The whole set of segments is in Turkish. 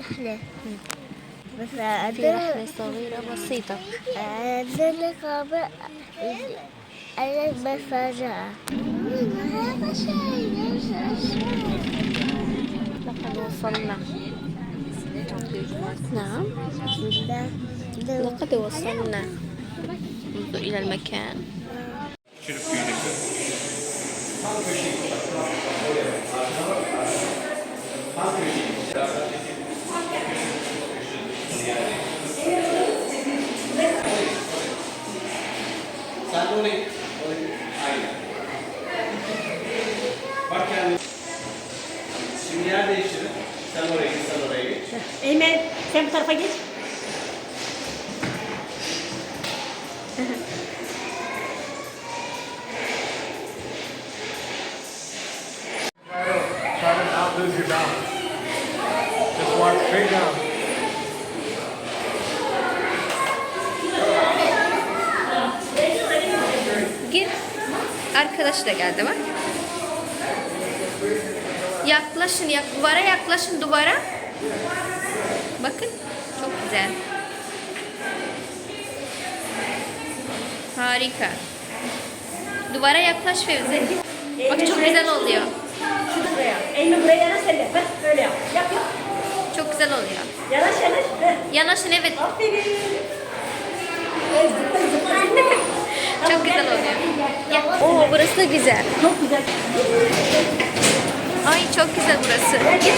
رحلة بس في رحلة صغيرة بسيطة. عندنا قابل أنا شيء لقد وصلنا. نعم. لقد وصلنا. إلى المكان. Orayı, orayı, aynen. Bak yani. Şimdi yer değiştirin. Sen oraya git, sen oraya geç. Eymen sen bu tarafa geç. Try to not lose your balance. Just walk straight down. Arkadaş da geldi bak. Yaklaşın, yak duvara yaklaşın duvara. Bakın, çok güzel. Harika. Duvara yaklaş Fevzi. Bak çok güzel oluyor. Şunu buraya. Eymen buraya yanaş sen de. Bak böyle yap. Yap yap. Çok güzel oluyor. Yanaş yanaş. Yanaşın evet. Aferin. Evet, zıpla zıpla zıpla. Çok güzel oluyor. Ya, oo burası da güzel. Çok güzel. Ay çok güzel burası. Git.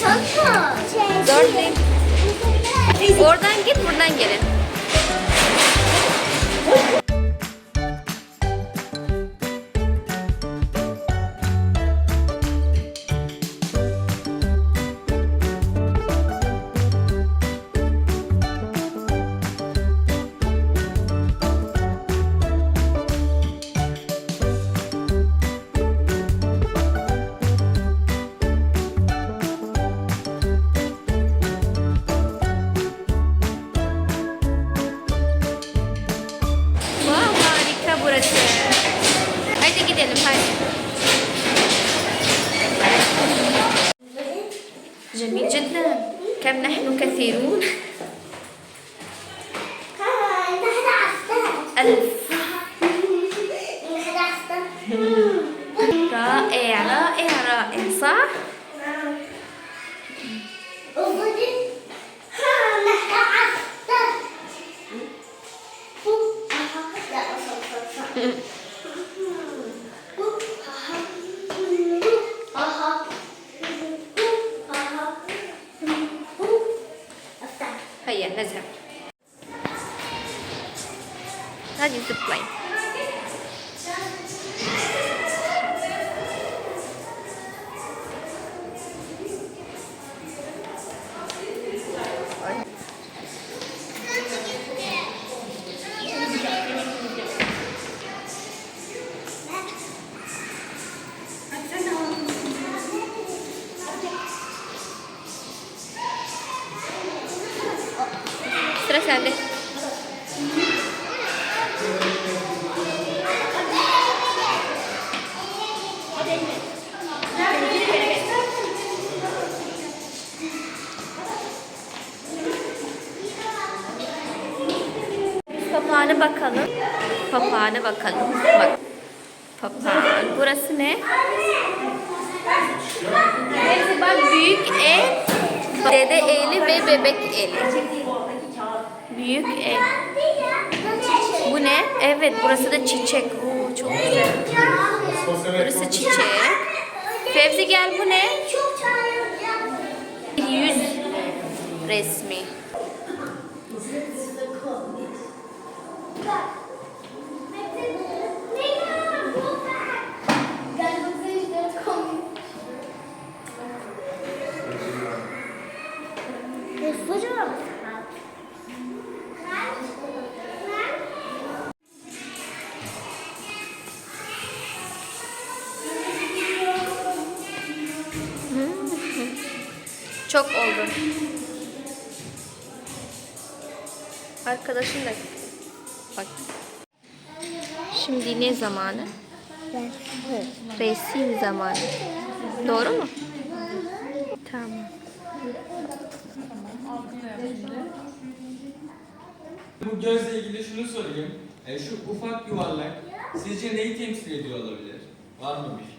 Çok mu? Zor değil. Oradan git buradan gelin. Gidelim hadi. جميل جدا كم نحن كثيرون ألف رائع رائع رائع صح؟ هيا lagi zipline Interesante. Papağana bakalım. Papağana bakalım. Bak. Papağan. Burası ne? Neyse bak büyük el. Dede eli ve bebek eli. Büyük el. Bu ne? Evet burası da çiçek. Oo, çok güzel. Burası çiçek. Fevzi gel bu ne? Yüz resmi. Çok oldu. Arkadaşım da bak. Şimdi ne zamanı? Resim zamanı. Doğru mu? Tamam. Bu gözle ilgili şunu sorayım. E, şu ufak yuvarlak sizce neyi temsil ediyor olabilir? Var mı bir?